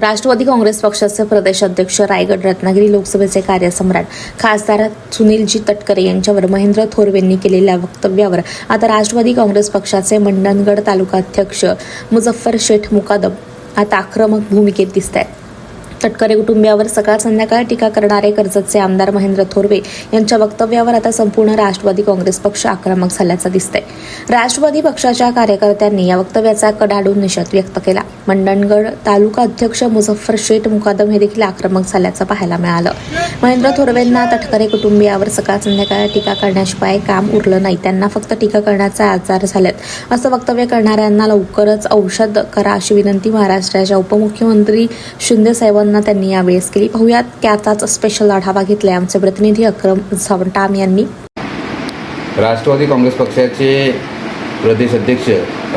राष्ट्रवादी काँग्रेस पक्षाचे प्रदेश अध्यक्ष रायगड रत्नागिरी लोकसभेचे कार्यसम्राट खासदार सुनीलजी तटकरे यांच्यावर महेंद्र थोरवेंनी केलेल्या वक्तव्यावर आता राष्ट्रवादी काँग्रेस पक्षाचे मंडणगड तालुकाध्यक्ष मुझफ्फर शेठ मुकादम आता आक्रमक भूमिकेत दिसत आहेत तटकरे कुटुंबियावर सकाळ संध्याकाळ टीका करणारे कर्जतचे आमदार महेंद्र थोरवे यांच्या वक्तव्यावर आता संपूर्ण राष्ट्रवादी काँग्रेस पक्ष आक्रमक झाल्याचं दिसतंय. राष्ट्रवादी पक्षाच्या कार्यकर्त्यांनी या वक्तव्याचा कडाडून निषेध व्यक्त केला. मंडणगड तालुका अध्यक्ष मुझफ्फर शेठ मुकादम हे देखील आक्रमक झाल्याचं पाहायला मिळालं. महेंद्र थोरवेंना तटकरे कुटुंबियावर सकाळ संध्याकाळ टीका करण्याशिवाय काम उरलं नाही. त्यांना फक्त टीका करण्याचा आजार झालेत. असं वक्तव्य करणाऱ्यांना लवकरच औषध करा अशी विनंती महाराष्ट्राच्या उपमुख्यमंत्री शिंदे साहेबांना त्यांनी यावेळेस केली. पाहूयात त्याचाच स्पेशल आढावा घेतलाय आमचे प्रतिनिधी अक्रम सावंटाम यांनी. राष्ट्रवादी काँग्रेस पक्षाचे प्रदेश अध्यक्ष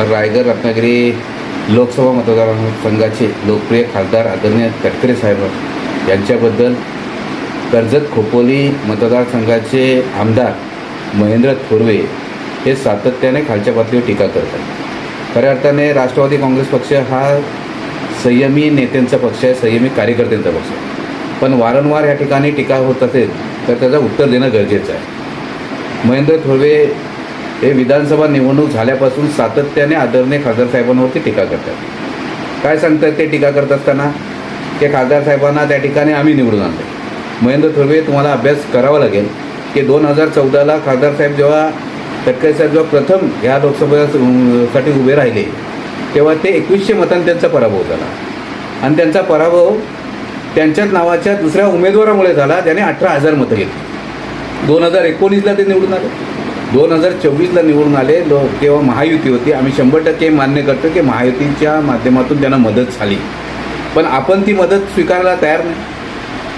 रायगड रत्नागिरी लोकसभा मतदारसंघाचे लोकप्रिय खासदार आदरणीय तटकरे साहेब यांच्याबद्दल कर्जत खोपोली मतदारसंघाचे आमदार महेंद्र थोरवे हे सातत्याने खालच्या पातळीवर टीका करतात. खऱ्या अर्थाने राष्ट्रवादी काँग्रेस पक्ष हा संयमी नेत्यांचा पक्ष आहे संयमी कार्यकर्त्यांचा पक्ष आहे. पण वारंवार या ठिकाणी टीका होत असेल तर त्याचं उत्तर देणं गरजेचं आहे. महेंद्र थोरवे हे विधानसभा निवडणूक झाल्यापासून सातत्याने आदरणीय खासदार साहेबांवरती टीका करतात. काय सांगतात ते टीका करत असताना? की खासदार साहेबांना त्या ठिकाणी आम्ही निवडून आणले महेंद्र थोरवे तुम्हाला अभ्यास करावा लागेल की दोन हजार चौदाला खासदार साहेब जेव्हा तटकरे साहेब जेव्हा प्रथम ह्या लोकसभेसाठी उभे राहिले तेव्हा ते एकवीसशे मतांनी त्यांचा पराभव झाला. आणि त्यांचा पराभव त्यांच्याच नावाच्या दुसऱ्या उमेदवारामुळे झाला. ज्याने अठरा हजार मतं घेतली. दोन हजार एकोणीसला ते निवडून आले. दोन हजार चोवीसला निवडून आले. लो तेव्हा महायुती होती. आम्ही शंभर टक्के मान्य करतो की महायुतीच्या माध्यमातून त्यांना मदत झाली. पण आपण ती मदत स्वीकारायला तयार नाही.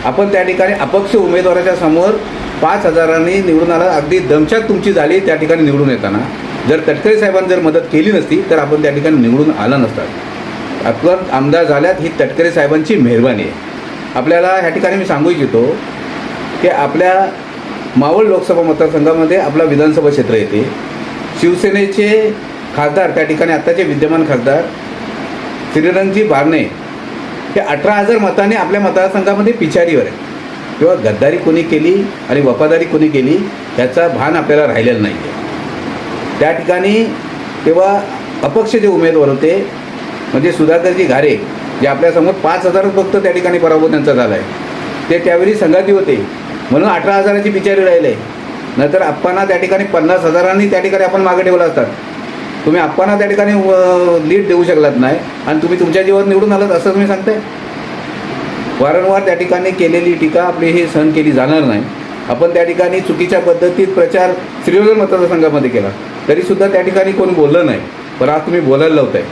आपण त्या ठिकाणी अपक्ष उमेदवाराच्या समोर पाच हजारांनी निवडून आला. अगदी दमछाक तुमची झाली. त्या ठिकाणी निवडून येताना जर तटकरे साहेबांनी जर मदत केली नसती तर आपण त्या ठिकाणी निवडून आला नसतात आपण आमदार झाल्यात ही तटकरे साहेबांची मेहरबानी आहे. आपल्याला ह्या ठिकाणी मी सांगू इच्छितो की आपल्या मावळ लोकसभा मतदारसंघामध्ये आपला विधानसभा क्षेत्र येते. शिवसेनेचे खासदार त्या ठिकाणी आत्ताचे विद्यमान खासदार श्रीरंगजी बारणे हे अठरा हजार मताने आपल्या मतदारसंघामध्ये पिछाडीवर आहेत. किंवा गद्दारी कोणी केली आणि वफादारी कोणी केली याचा भान आपल्याला राहिलेला नाही आहे त्या ठिकाणी तेव्हा अपक्ष जे उमेदवार होते म्हणजे सुधाकरजी घारे जे आपल्यासमोर पाच हजार फक्त त्या ठिकाणी पराभव त्यांचा झाला आहे ते त्यावेळी संघाती होते. म्हणून अठरा हजाराची बिचारी राहिले नंतर आप्पांना त्या ठिकाणी पन्नास हजारांनी त्या ठिकाणी आपण मागे ठेवलं असतात. तुम्ही आप्पांना त्या ठिकाणी लीड देऊ शकलात नाही आणि तुम्ही तुमच्या जीवन निवडून आलात असं तुम्ही सांगताय? वारंवार त्या ठिकाणी केलेली टीका आपली हे सहन केली जाणार नाही. आपण त्या ठिकाणी चुकीच्या पद्धतीत प्रचार श्रीवर्धन मतदारसंघामध्ये केला. तरीसुद्धा त्या ठिकाणी कोणी बोललं नाही. पण आज तुम्ही बोलायला लावताय.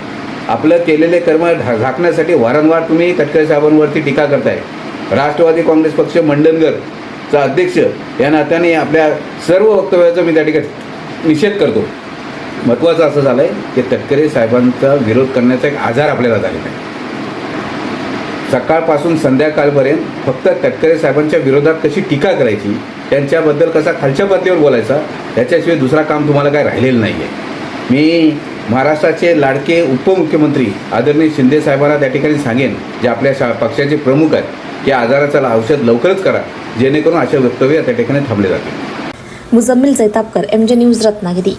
आपलं केलेले कर्म ढा झाकण्यासाठी वारंवार तुम्ही तटकरे साहेबांवरती टीका करताय. राष्ट्रवादी काँग्रेस पक्ष मंडनगरचा अध्यक्ष या नात्याने आपल्या सर्व वक्तव्याचा मी त्या ठिकाणी निषेध करतो. महत्त्वाचं असं झालं आहे की तटकरे साहेबांचा विरोध करण्याचा एक आजार आपल्याला झालेला आहे. सकाळपासून संध्याकाळपर्यंत फक्त तटकरे साहेबांच्या विरोधात कशी टीका करायची? त्यांच्याबद्दल कसा खालच्या पातळीवर बोलायचा? याच्याशिवाय दुसरा काम तुम्हाला काय राहिलेलं नाही आहे मी महाराष्ट्राचे लाडके उपमुख्यमंत्री आदरणीय शिंदे साहेबांना त्या ठिकाणी सांगेन जे आपल्या शा पक्षाचे प्रमुख आहेत की आजाराचा औषध लवकरच करा जेणेकरून अशा वक्तव्य त्या ठिकाणी थांबले जाते Muzammil Jaitapkar M J news Ratnagiri.